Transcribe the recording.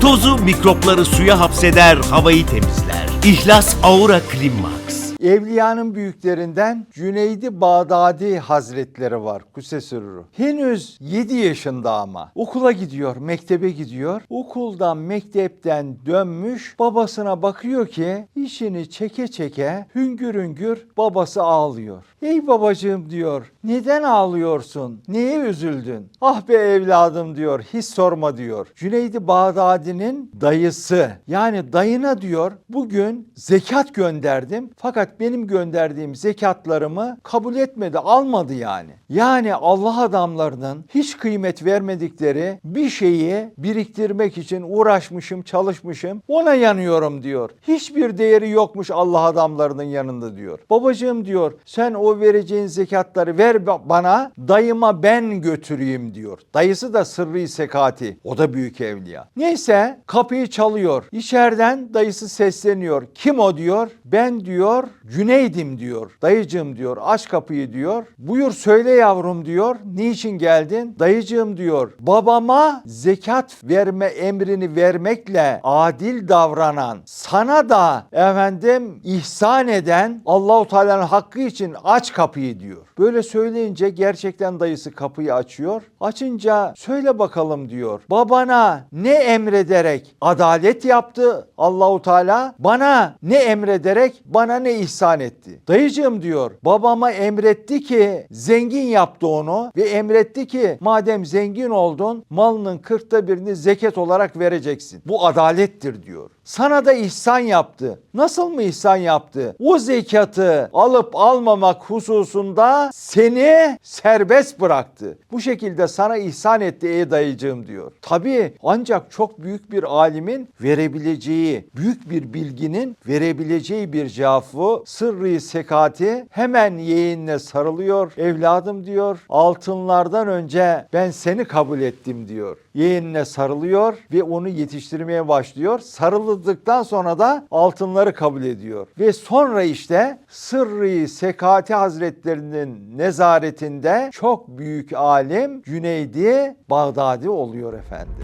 Tozu mikropları suya hapseder, havayı temizler. İhlas Aura Clean Max. Evliyanın büyüklerinden Cüneydi Bağdadi Hazretleri var Kusesürürü. Henüz 7 yaşında ama. Okula gidiyor, mektebe gidiyor. Okuldan, mektepten dönmüş. Babasına bakıyor ki işini çeke çeke hüngür hüngür babası ağlıyor. Ey babacığım diyor, neden ağlıyorsun? Neye üzüldün? Ah be evladım diyor, hiç sorma diyor. Cüneydi Bağdadi'nin dayısı yani dayına diyor bugün zekat gönderdim fakat benim gönderdiğim zekatlarımı kabul etmedi, almadı yani. Yani Allah adamlarının hiç kıymet vermedikleri bir şeyi biriktirmek için uğraşmışım, çalışmışım, ona yanıyorum diyor. Hiçbir değeri yokmuş Allah adamlarının yanında diyor. Babacığım diyor, sen o vereceğin zekatları ver ba- bana, dayıma ben götüreyim diyor. Dayısı da sırrı sekati. O da büyük evliya. Neyse kapıyı çalıyor. İçeriden dayısı sesleniyor. Kim o diyor? Ben diyor Cüneydim diyor. Dayıcığım diyor aç kapıyı diyor. Buyur söyle yavrum diyor. Niçin geldin? Dayıcığım diyor. Babama zekat verme emrini vermekle adil davranan sana da efendim ihsan eden Allahu Teala'nın hakkı için aç kapıyı diyor. Böyle söyleyince gerçekten dayısı kapıyı açıyor. Açınca söyle bakalım diyor. Babana ne emrederek adalet yaptı Allahu Teala? Bana ne emrederek bana ne ihsan etti? Dayıcığım diyor. Babama emretti ki zengin yaptı onu ve emretti ki madem zengin oldun malının kırkta birini zekat olarak vereceksin. Bu adalettir diyor. Sana da ihsan yaptı. Nasıl mı ihsan yaptı? O zekatı alıp almamak hususunda seni serbest bıraktı. Bu şekilde sana ihsan etti ey dayıcığım diyor. Tabii ancak çok büyük bir alimin verebileceği, büyük bir bilginin verebileceği bir cevabı o sırrı sekati hemen yeğenine sarılıyor. Evladım diyor altınlardan önce ben seni kabul ettim diyor. Yeğenine sarılıyor ve onu yetiştirmeye başlıyor. Sarıldıktan sonra da altınları kabul ediyor. Ve sonra işte sırrı sekati hazretlerinin nezaretinde çok büyük alim Cüneydi Bağdadi oluyor efendim.